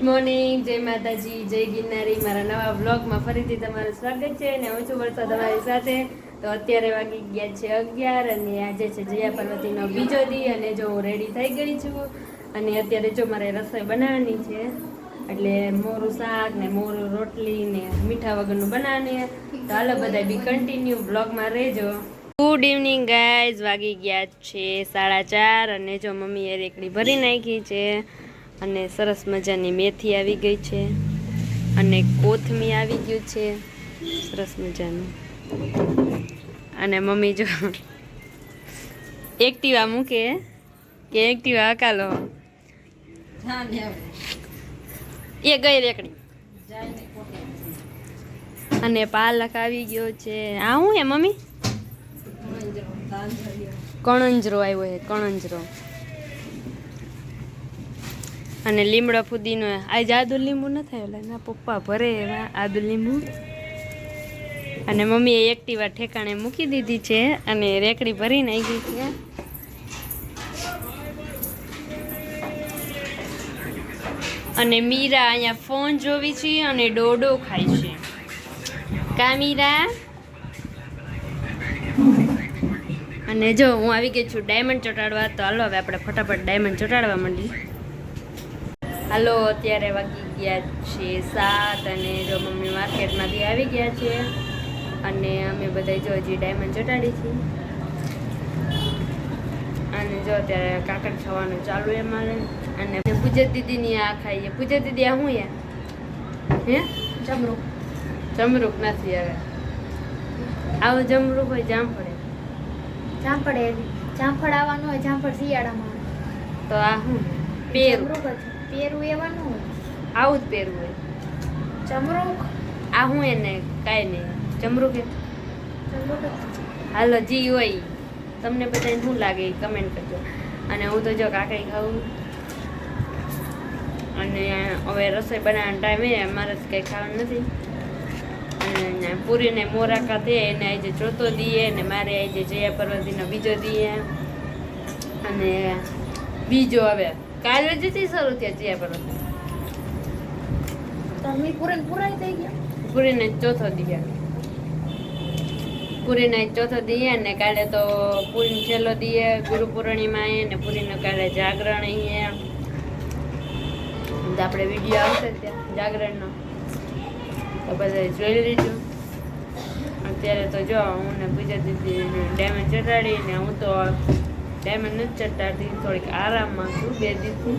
Good morning જય માતાજી, જય ગિરનારી. મારા નવા બ્લોગમાં ફરીથી તમારું સ્વાગત છે અને હું છું વર્ષા તમારી સાથે. તો અત્યારે વાગી ગયા છે અગિયાર અને આજે છે જયા પાર્વતીનો બીજો દી અને જો હું રેડી થઈ ગઈ છું અને અત્યારે જો મારે રસોઈ બનાવવાની છે, એટલે મોરું શાક ને મોરું રોટલી ને મીઠા વગરનું બનાવવાની તો હાલો બધા બી કન્ટિન્યુ બ્લોગમાં રહેજો. ગુડ ઇવનિંગ ગાઈઝ વાગી ગયા છે સાડા ચાર અને જો મમ્મીએ રેકડી ભરી નાખી છે. અને સરસ મજાની મેથી આવી ગઈ છે. અને કોથમી આવી ગયું છે. સરસ મજાનું. અને મમ્મી જો એક્ટિવા મૂકે. કે એક્ટિવા હકાલો. એ ગઈ રેકડી. અને પાલક આવી ગયો છે. આ હું હે મમ્મી? કણંજરો આવ્યો છે કણંજરો. અને લીમડો ફુદીનો. આ જાદુ લીંબુ ન થાય એટલે ના પપ્પા ભરે એવા આદુ લીંબુ. અને મમ્મીએ એક્ટિવા ઠેકાણે મૂકી દીધી છે અને રેકડી ભરી નાખી છે. અને મીરા અહીંયા ફોન જોવી છે અને ડોડો ખાય છે. કા મીરા? અને જો હું આવી ગઈ છું ડાયમંડ ચોટાડવા, તો હાલો હવે આપણે ફટાફટ ડાયમંડ ચોટાડવા માંડી હાલો અત્યારે વાગી ગયા છે સાત અને જો મમ્મી માર્કેટમાંથી આવી ગયા છે અને અમે બધા જો હજી ડાયમંડ ચટાડી છે. અને જો અત્યારે કાકડ ખાવાનું ચાલુ એ મારે. અને પૂજત દીદીની આ ખાઈએ. પૂજત દીદી આ શું યા હે? જમરૂક. જમરૂક નથી હવે. આવું જમરૂક હોય જામફળે. જામફળ જામફળ આવવાનું હોય જામફળ શિયાળામાં. તો આ શું પેરું. જ પેરું એવાનું આવું જ પહેરવું હોય. ચમરૂક આ હું એને કાંઈ નહીં. જમરૂક એ હાલો જી હોય. તમને બધાને શું લાગે કમેન્ટ કરજો. અને હું તો જો કાકડી ખાઉં. અને હવે રસોઈ બનાવવાનો ટાઈમ એ મારે તો કંઈ ખાવાનું નથી. અને પૂરીને મોરાકા થે એને આજે ચોથો દઈએ ને મારે આજે જયા પર્વતીનો બીજો દઈએ અને બીજો હવે કાલે જથી શરૂ થયા છે આપણે. તમે પૂરણ પૂરાઈ થઈ ગયા? પૂરીને ચોથો દીએ પૂરીને ચોથો દીએ ને કાલે તો પૂરીનો છેલ્લો દીએ ગુરુ પૂર્ણિમા એ ને પૂરીનો કાલે જાગરણ અહીંયા તો આપણે વીડિયો આવશે ત્યાં જાગરણનો. તો બધા જોઈ લીધું. અત્યારે તો જો હું ને પૂજા દીદી ડેમેજ ચટાડી ને હું તો ડાયમંડ નથી ચટાડતી થોડીક આરામમાં છું, બે દીધું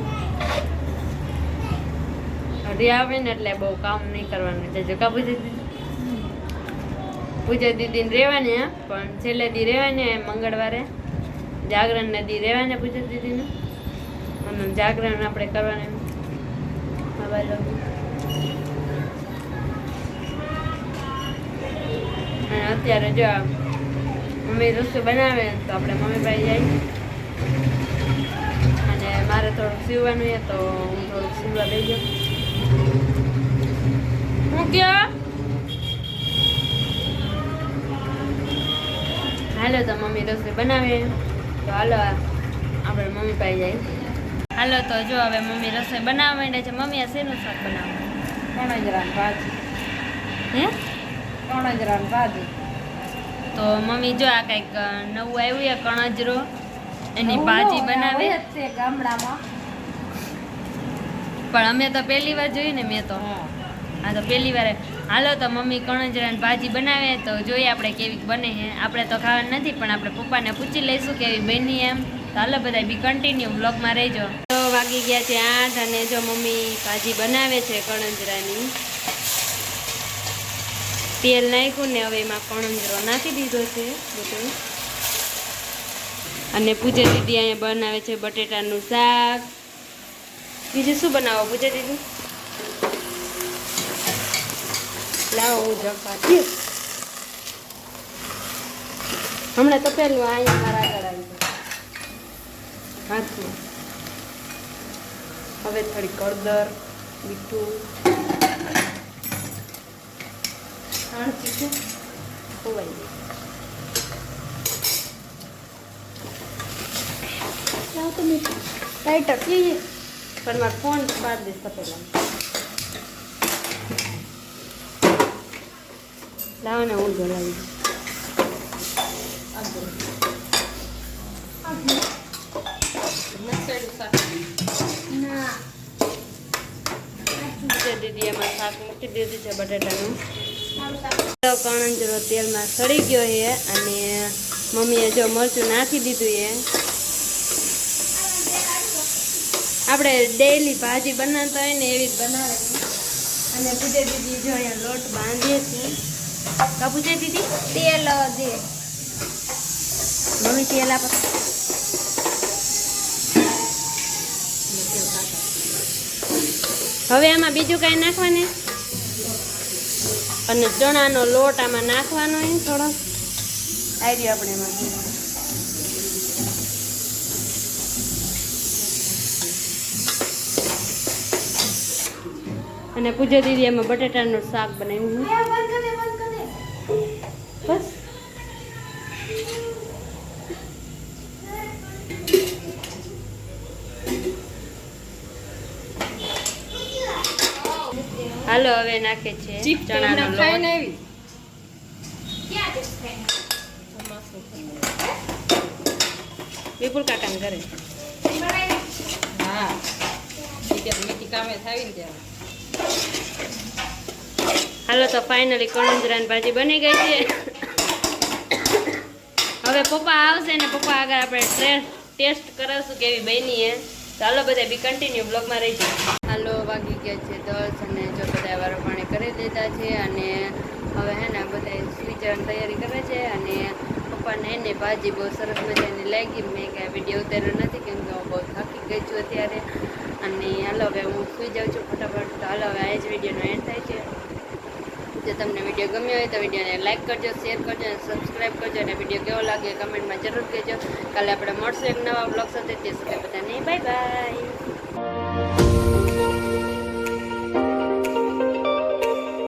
હરી આવે ને એટલે બહુ કામ નહીં કરવાનું. જજો કા પૂજા દીદી પૂજા દીદીને રહેવાની હા, પણ છેલ્લે દી રહેવાની મંગળવારે. જાગરણ દી રહેવાને પૂજા દીદીને. અને જાગરણ આપણે કરવાને અને અત્યારે જો મમ્મી રસોઈ બનાવે તો આપણે મમ્મી પાસે જાય અને મારે થોડુંક સીવવાનું છે તો હું થોડુંક સીવવા લઈ જાઉં. હું કયો હાલો તો મમ્મી રસોઈ બનાવે. તો હાલો આપણે મમ્મી પાસે જાય હાલો તો જો હવે મમ્મી રસોઈ બનાવવા માંડે છે. મમ્મી આ શેનું શાક બનાવે? રાન ભાજી. હે? કણજરાન ભાજી. તો મમ્મી જો આ કંઈક નવું આવ્યું છે કણજરો એની ભાજી બનાવે. ગામડામાં. પણ અમે તો પહેલી વાર જોયું ને મેં તો. હા. તો પહેલી વાર. હાલો તો મમ્મી કણજરાની ભાજી બનાવે તો જોઈએ આપણે કેવી બને છે આપણે તો ખાવાની નથી પણ આપણે પપ્પાને પૂછી લઈશું કેવી બની એમ. તો હાલો બધા બી કન્ટિન્યુ બ્લોગમાં રહેજો. તો વાગી ગયા છે આઠ અને જો મમ્મી ભાજી બનાવે છે કણજરાની તેલ નાખ્યું ને હવે એમાં કણંજરો નાખી દીધો છે બધું. અને પૂજા દીદી અહીંયા બનાવે છે બટેટાનું શાક. બીજું શું બનાવો પૂજા દીદી? લાવો હું જમવા હમણાં તો પેલું અહીંયા મારા આગળ આવી હાથમાં હવે થોડી કળદર મીઠું. ત્રણ ચીકું ખોવાઈ જાય તો મેં ટાઈટ ટકી પણ મારો ફોન બાદ દઈશ પહેલાં લાવાને હું ગલાવી દીદી એમાં શાક મૂકી દીધું છે બટાટાનું કણંજરો તેલમાં સડી ગયો છે અને મમ્મીએ જો મરચું નાખી દીધું છે. આપણે ડેઈલી ભાજી બનાવતા હોય ને એવી જ બનાવે અને પૂજા દીદી જો અહીંયા લોટ બાંધીએ છીએ કા પૂજા દીદી? તેલ દે. મમ્મી તેલ આપ. હવે આમાં બીજું કાંઈ નાખવાને? અને ચણાનો લોટ આમાં નાખવાનો એ થોડો. આવી રહ્યો આપણે એમાં. અને પૂજા દીદી એમાં બટેટાનું શાક બનાવ્યું હાલો હવે નાખે છે ચણાનો લોટ. ખાઈને આવી. વિપુલ કાકાને ઘરે. હા. મીઠી કામે થાવી ને ત્યારે હાલો તો ફાઇનલી કણંજરાની ભાજી બની ગઈ છે. હવે પપ્પા આવશે ને પપ્પા આગળ આપણે ટેસ્ટ કરાવશું કેવી બની હે. તો હાલો બધા બી કન્ટિન્યુ બ્લોગમાં રહી જાય હાલો વાગી ગયા છે દસ અને જો બધા વારો પાણી કરી દીધા છે અને હવે હે ને બધા સુઈ તૈયારી કરે છે અને પપ્પાને એને ભાજી બહુ સરસ મજાની લાગી. મેં કે વીડિયો ઉતાર્યો નથી કેમ કે હું બહુ થાકી ગઈ છું અત્યારે. અને હાલો હવે હું સુઈ જાઉં છું ફટાફટ. તો હાલો હવે આ જ વિડીયોનો એન્ડ થાય છે. જો તમને વીડિયો ગમ્યો હોય તો વિડીયોને લાઇક કરજો શેર કરજો અને સબસ્ક્રાઈબ કરજો. અને વીડિયો કેવો લાગે કમેન્ટમાં જરૂર કહેજો. કાલે આપણે મળશું એક નવા બ્લોગ સાથે. તે સુધી બધાને બાય બાય